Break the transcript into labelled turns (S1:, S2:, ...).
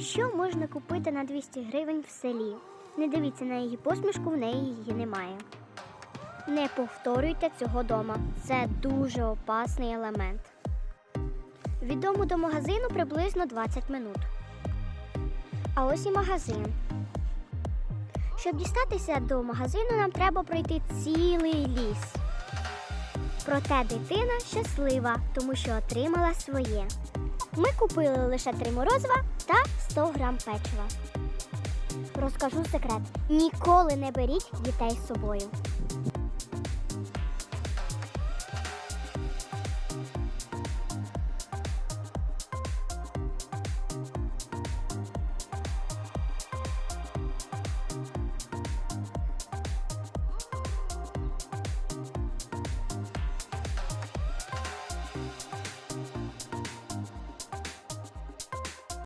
S1: Що можна купити на 200 гривень в селі? Не дивіться на її посмішку, в неї її немає. Не повторюйте цього дома. Це дуже опасний елемент. Від до магазину приблизно 20 минут. А ось і магазин. Щоб дістатися до магазину, нам треба пройти цілий ліс. Проте дитина щаслива, тому що отримала своє. Ми купили лише три морозива та 100 грам печива. Розкажу секрет: ніколи не беріть дітей з собою.